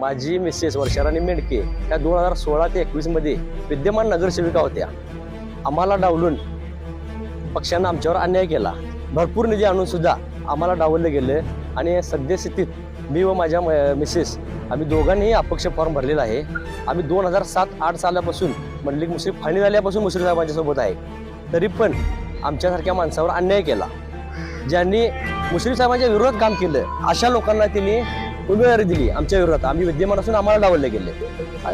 माझी मिसेस वर्षाराणी मेंढके या दोन हजार सोळा ते एकवीसमध्ये विद्यमान नगरसेविका होत्या. आम्हाला डावलून पक्षानं आमच्यावर अन्याय केला. भरपूर निधी आणून सुद्धा आम्हाला डावललं गेलं आणि सद्यस्थितीत मी व माझ्या म- मिसेस आम्ही दोघांनीही अपक्ष फॉर्म भरलेला आहे. आम्ही दोन हजार सात आठ सालापासून मंडलिक मुश्रीफ फाणी झाल्यापासून मुश्रीफ साहेबांच्यासोबत आहे. तरी पण आमच्यासारख्या माणसावर अन्याय केला. ज्यांनी मुश्रीफ साहेबांच्या विरोधात काम केलं अशा लोकांना त्यांनी उमेदवारी दिली आमच्या विरोधात. आम्ही विद्यमान असून आम्हाला डावलले गेले.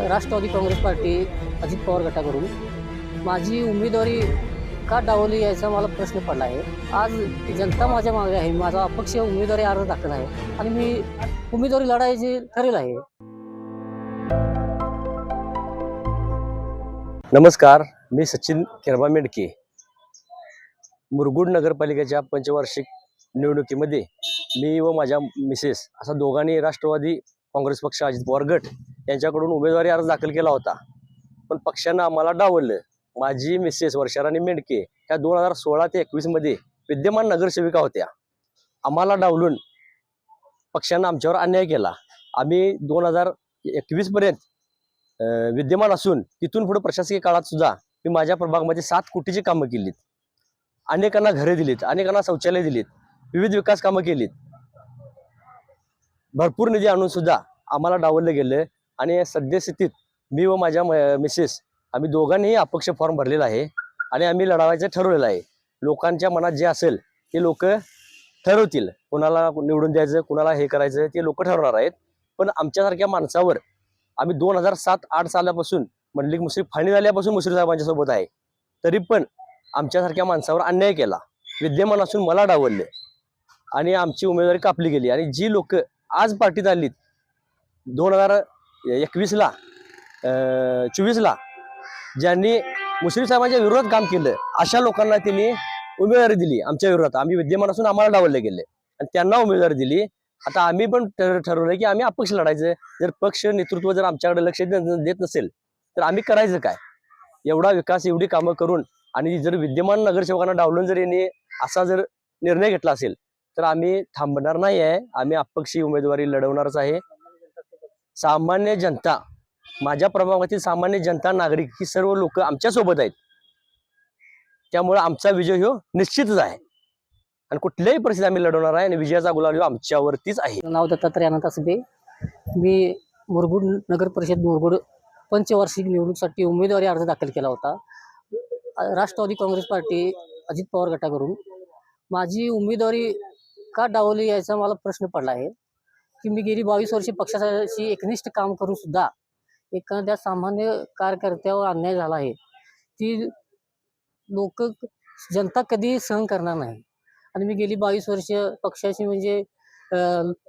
राष्ट्रवादी काँग्रेस पार्टी अजित पवार गटाकडून माझी उमेदवारी का डावली याचा मला प्रश्न पडला आहे. आज जनता माझ्या मागे आहे. माझा अपक्ष उमेदवारी अर्ज दाखल आहे. आणि मी उमेदवारी लढायची ठरेल आहे. नमस्कार. मी सचिन किरबा मेंढके मुरगुड नगरपालिकेच्या पंचवार्षिक निवडणुकीमध्ये मी व माझ्या मिसेस असा दोघांनी राष्ट्रवादी काँग्रेस पक्ष अजित पवार गट यांच्याकडून उमेदवारी अर्ज दाखल केला होता. पण पक्षानं आम्हाला डावललं. माझी मिसेस वर्षाराणी मेंढके ह्या दोन हजार सोळा ते एकवीसमध्ये विद्यमान नगरसेविका होत्या. आम्हाला डावलून पक्षानं आमच्यावर अन्याय केला. आम्ही दोन हजार एकवीसपर्यंत विद्यमान असून तिथून पुढे प्रशासकीय काळात सुद्धा मी माझ्या प्रभागामध्ये सात कोटीची कामं केलीत. अनेकांना घरे दिलीत अनेकांना शौचालय दिलीत विविध विकास कामं केलीत. भरपूर निधी आणून सुद्धा आम्हाला डावललं गेलं. आणि सद्यस्थितीत मी व माझ्या म- मिसेस आम्ही दोघांनीही अपक्ष फॉर्म भरलेला आहे. आणि आम्ही लढावायचं ठरवलेलं आहे. लोकांच्या मनात जे असेल ते लोक ठरवतील. कुणाला निवडून द्यायचं कुणाला हे करायचं ते लोक ठरवणार आहेत. पण आमच्यासारख्या माणसावर आम्ही दोन हजार सात आठ सालापासून मंडलिक मुश्रीफ फाणी झाल्यापासून मुश्रीफ साहेबांच्या सोबत आहे. तरी पण आमच्यासारख्या माणसावर अन्याय केला. विद्यमान असून मला डावलले. आणि आमची उमेदवारी कापली गेली. आणि जी लोक आज पार्टीत आलीत दोन हजार एकवीसला चोवीसला ज्यांनी मुश्रीफ साहेबांच्या विरोधात काम केलं अशा लोकांना त्यांनी उमेदवारी दिली आमच्या विरोधात. आम्ही विद्यमान असून आम्हाला डावलले गेले. आणि त्यांना उमेदवारी दिली. आता आम्ही पण ठर- ठरवलं की आम्ही अपक्ष लढायचं. जर पक्ष नेतृत्व जर आमच्याकडे लक्ष देत नसेल तर आम्ही करायचं काय? एवढा विकास एवढी कामं करून आणि जर विद्यमान नगरसेवकांना डावलून जर यांनी असा जर निर्णय घेतला असेल तर आम्ही थांबणार नाही आहे आम्ही अपक्षी उमेदवारी लढवणारच आहे. सामान्य जनता माझ्या प्रभागातील सामान्य जनता नागरिक ही सर्व लोक आमच्यासोबत आहेत. त्यामुळे आमचा विजय हो निश्चितच आहे. आणि कुठल्याही परिस्थितीत आम्ही लढवणार आहे आणि विजयाचा गुलाल हो आमच्यावरतीच आहे. नाव दत्तात्रय अनंत असबे मी मुरगुड नगर परिषद मुरगुड पंचवार्षिक निवडणुकीसाठी उमेदवारी अर्ज दाखल केला होता. राष्ट्रवादी काँग्रेस पार्टी अजित पवार गटाकडून. माझी उमेदवारी का डावली याचा मला प्रश्न पडला आहे? की मी गेली बावीस वर्षे पक्षाशी एकनिष्ठ काम करून सुद्धा एखाद्या सामान्य कार्यकर्त्यावर अन्याय झाला आहे. ती लोक जनता कधी सहन करणार नाही. आणि मी गेली बावीस वर्ष पक्षाशी म्हणजे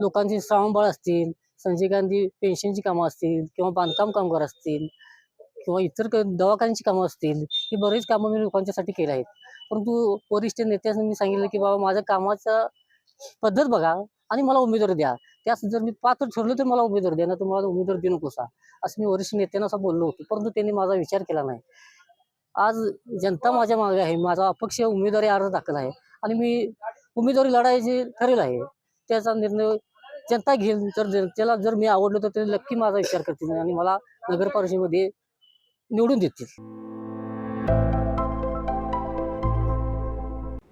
लोकांची श्रावणबाळ असतील संजय गांधी पेन्शनची कामं असतील किंवा बांधकाम कामगार असतील किंवा इतर क- दवाखान्याची कामं असतील ही बरीच कामं मी लोकांच्यासाठी केली आहेत. परंतु वरिष्ठ नेत्यांनी मी सांगितलं की बाबा माझ्या कामाचा पद्धत बघा आणि मला उमेदवारी द्या. त्यास जर मी पात्र ठरलो तर मला उमेदवारी द्या ना तर मला उमेदवार देऊ नकोसा. असं मी वरिष्ठ नेत्यांना असं बोललो होतो परंतु त्यांनी माझा विचार केला नाही. आज जनता माझ्या मागे आहे माझा अपक्ष उमेदवारी अर्ज दाखल आहे आणि मी उमेदवारी लढायची ठरेल आहे. त्याचा निर्णय जनता घेईल तर जनतेला जर मी आवडलो तर ते नक्की माझा विचार करतील आणि मला नगर परिषदेमध्ये निवडून देतील.